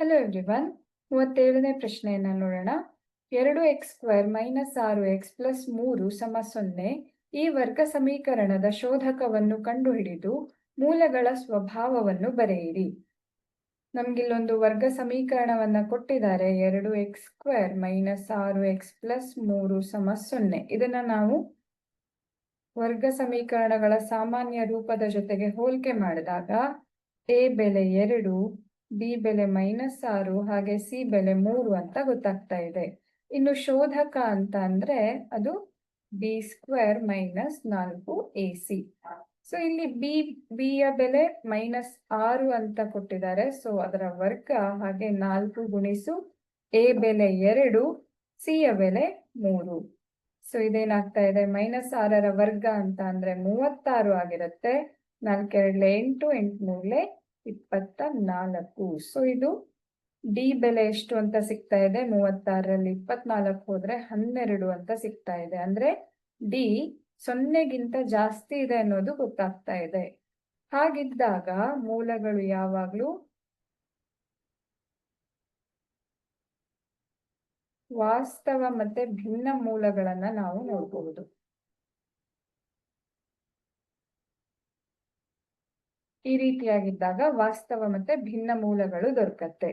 Hello everyone ಮೂವತ್ತೇಳನೇ ಪ್ರಶ್ನೆಯನ್ನ ನೋಡೋಣ. ಎರಡು ಎಕ್ಸ್ ಸ್ಕ್ವೇರ್ ಮೈನಸ್ ಆರು ಎಕ್ಸ್ ಪ್ಲಸ್ ಮೂರು ಸಮ ಸೊನ್ನೆ ಈ ವರ್ಗ ಸಮೀಕರಣದ ಶೋಧಕವನ್ನು ಕಂಡುಹಿಡಿದು ಮೂಲಗಳ ಸ್ವಭಾವವನ್ನು ಬರೆಯಿರಿ. ನಮ್ಗಿಲ್ಲೊಂದು ವರ್ಗ ಸಮೀಕರಣವನ್ನು ಕೊಟ್ಟಿದ್ದಾರೆ. ಎರಡು ಎಕ್ಸ್ ಸ್ಕ್ವೇರ್ ಮೈನಸ್ ಆರು ಎಕ್ಸ್ ಪ್ಲಸ್ ಮೂರು ಸಮ ಸೊನ್ನೆ. ಇದನ್ನು ನಾವು ವರ್ಗ ಸಮೀಕರಣಗಳ ಸಾಮಾನ್ಯ ರೂಪದ ಜೊತೆಗೆ ಹೋಲಿಕೆ ಮಾಡಿದಾಗ, ಎ ಬೆಲೆ ಎರಡು ಬಿ ಬೆಲೆ ಮೈನಸ್ ಆರು ಹಾಗೆ ಸಿ ಬೆಲೆ ಮೂರು ಅಂತ ಗೊತ್ತಾಗ್ತಾ ಇದೆ. ಇನ್ನು ಶೋಧಕ ಅಂತ ಅಂದ್ರೆ ಅದು ಬಿ ಸ್ಕ್ವೇರ್ ಮೈನಸ್ ನಾಲ್ಕು ಎ ಸಿ. ಸೊ ಇಲ್ಲಿ ಬಿ ಬಿ ಯ ಬೆಲೆ ಮೈನಸ್ ಆರು ಅಂತ ಕೊಟ್ಟಿದ್ದಾರೆ. ಸೊ ಅದರ ವರ್ಗ ಹಾಗೆ ನಾಲ್ಕು ಗುಣಿಸು ಎ ಬೆಲೆ ಎರಡು, ಸಿ ಯ ಬೆಲೆ ಮೂರು. ಸೊ ಇದೇನಾಗ್ತಾ ಇದೆ? ಮೈನಸ್ ಆರರ ವರ್ಗ ಅಂತ ಅಂದ್ರೆ ಮೂವತ್ತಾರು ಆಗಿರುತ್ತೆ. ನಾಲ್ಕೆರಡ್ಲೆ ಎಂಟು ಎಂಟು ಮೂರ್ಲೆ ಇಪ್ಪತ್ತ ನಾಲ್ಕು ಸೊ ಇದು ಡಿ ಬೆಲೆ ಎಷ್ಟು ಅಂತ ಸಿಗ್ತಾ ಇದೆ? ಮೂವತ್ತಾರರಲ್ಲಿ ಇಪ್ಪತ್ನಾಲ್ಕು ಹೋದ್ರೆ ಹನ್ನೆರಡು ಅಂತ ಸಿಗ್ತಾ ಇದೆ. ಅಂದ್ರೆ ಡಿ ಸೊನ್ನೆಗಿಂತ ಜಾಸ್ತಿ ಇದೆ ಅನ್ನೋದು ಗೊತ್ತಾಗ್ತಾ ಇದೆ. ಹಾಗಿದ್ದಾಗ ಮೂಲಗಳು ಯಾವಾಗ್ಲೂ ವಾಸ್ತವ ಮತ್ತೆ ಭಿನ್ನ ಮೂಲಗಳನ್ನ ನಾವು ನೋಡಬಹುದು ಈ ರೀತಿಯಾಗಿದ್ದಾಗ ವಾಸ್ತವ ಮತ್ತೆ ಭಿನ್ನ ಮೂಲಗಳು ದೊರಕತ್ತೆ.